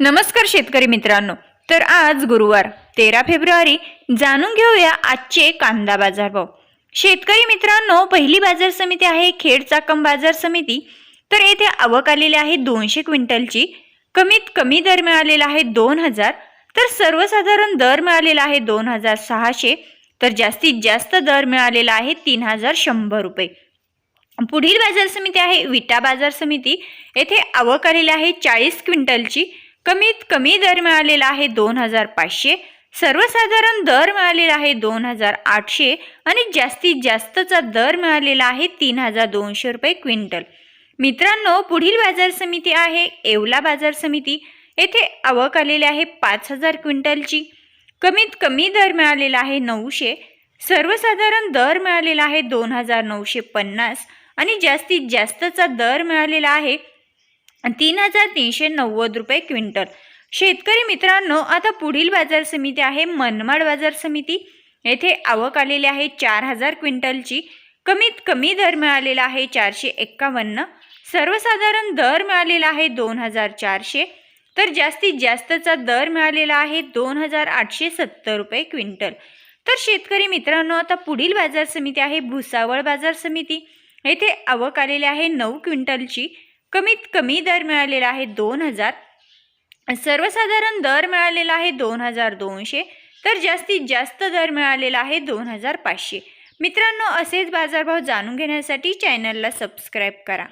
नमस्कार शेतकरी मित्रांनो. तर आज गुरुवार तेरा फेब्रुवारी जाणून घेऊया आजचे कांदा बाजार भाव. शेतकरी मित्रांनो पहिली बाजार समिती आहे खेड चाकम बाजार समिती. तर येथे आवक आलेली आहे दोनशे क्विंटलची. कमीत कमी दर मिळालेला आहे दोन हजार. तर सर्वसाधारण दर मिळालेला आहे दोन हजार सहाशे. तर जास्तीत जास्त दर मिळालेला आहे तीन हजार शंभर रुपये. पुढील बाजार समिती आहे विटा बाजार समिती. येथे आवक आलेली आहे चाळीस क्विंटलची. कमीत कमी दर मिळालेला आहे दोन हजार पाचशे सर्वसाधारण दर मिळालेला आहे दोन हजार आठशे आणि जास्तीत जास्तचा दर मिळालेला आहे तीन हजार दोनशे रुपये क्विंटल. मित्रांनो पुढील बाजार समिती आहे येवला बाजार समिती. येथे आवक आलेली आहे पाच हजार क्विंटलची. कमीत कमी दर मिळालेला आहे नऊशे सर्वसाधारण दर मिळालेला आहे दोन हजार नऊशे पन्नास आणि जास्तीत जास्तचा दर मिळालेला आहे तीन हजार तीनशे नव्वद रुपये क्विंटल. शेतकरी मित्रांनो आता पुढील बाजार समिती आहे मनमाड बाजार समिती. येथे आवक आलेली आहे चार हजार क्विंटलची. कमीत कमी दर मिळालेला आहे चारशे एक्कावन्न. सर्वसाधारण दर मिळालेला आहे दोन हजार चारशे. तर जास्तीत जास्तचा दर मिळालेला आहे दोन हजार आठशे सत्तर रुपये क्विंटल. तर शेतकरी मित्रांनो आता पुढील बाजार समिती आहे भुसावळ बाजार समिती. येथे आवक आलेली आहे नऊ क्विंटलची. कमीत कमी दर मिळालेला आहे दोन हजार. सर्वसाधारण दर मिळालेला आहे दोन हजार दोनशे. तर जास्तीत जास्त दर मिळालेला आहे दोन हजार पाचशे. मित्रांनो असेच बाजारभाव जाणून घेण्यासाठी चॅनलला सबस्क्राईब करा.